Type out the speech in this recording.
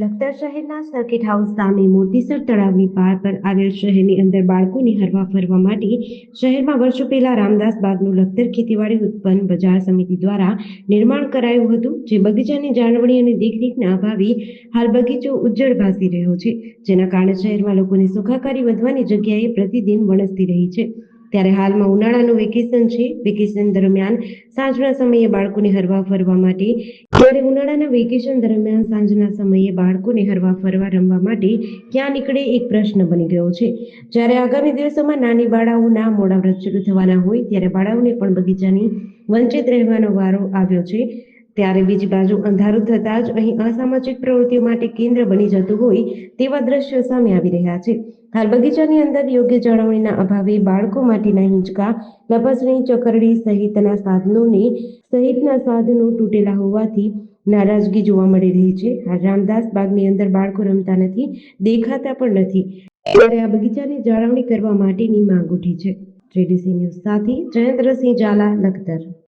લખતર શહેરના circuit house સામે મોતીસર તળાવની પાર પર આવેલ શહેરની અંદર બાળકોની હરવા ફરવા માટે શહેરમાં વર્ષો પહેલા રામદાસ બાગનું લખતર ખેતીવાડી ઉત્પન્ન બજાર સમિતિ દ્વારા નિર્માણ કરાયું હતું, જે બગીચાની જાળવણી અને દેખરેખના અભાવે હાલ બગીચો ઉજ્જડ ભાસી રહ્યો છે, જેના કારણે શહેરમાં લોકોની સુખાકારી વધવાની જગ્યાએ પ્રતિદિન વણસતી રહી છે. ત્યારે હાલમાં ઉનાળાનું વેકેશન છે. વેકેશન દરમિયાન સાંજના સમયે બાળકોને હરવા ફરવા માટે ત્યારે ઉનાળાના વેકેશન દરમિયાન સાંજના સમયે બાળકોને હરવા ફરવા રમવા માટે ક્યાં નીકળે એક પ્રશ્ન બની ગયો છે. જ્યારે આગામી દિવસોમાં નાની બાળાઓના મોડા વ્રત શરૂ થવાના હોય ત્યારે બાળાઓને પણ બગીચાની વંચિત રહેવાનો વારો આવ્યો છે. ત્યારે બીજી બાજુ અંધારું થતાં જ અહીં અસામાજિક પ્રવૃત્તિઓ માટે કેન્દ્ર બની જતું હોય તેવા દ્રશ્યો સામે આવી રહ્યા છે. હાલ બગીચાની અંદર યોગ્ય જાળવણીના અભાવે બાળકો માટેના હિંચકા લપસણી ચકરડી સહિતના સાધનોને સહિતના સાધનો તૂટેલા હોવાથી નારાજગી જોવા મળી રહી છે. હાલ રામદાસ બાગની અંદર બાળકો રમતા નથી, દેખાતા પણ નથી. ત્યારે આ બગીચાની જાળવણી કરવા માટેની માંગ ઉઠી છે. જેડીસી ન્યૂઝ સાથે જયેન્દ્રસિંહ ઝાલા, લખતર.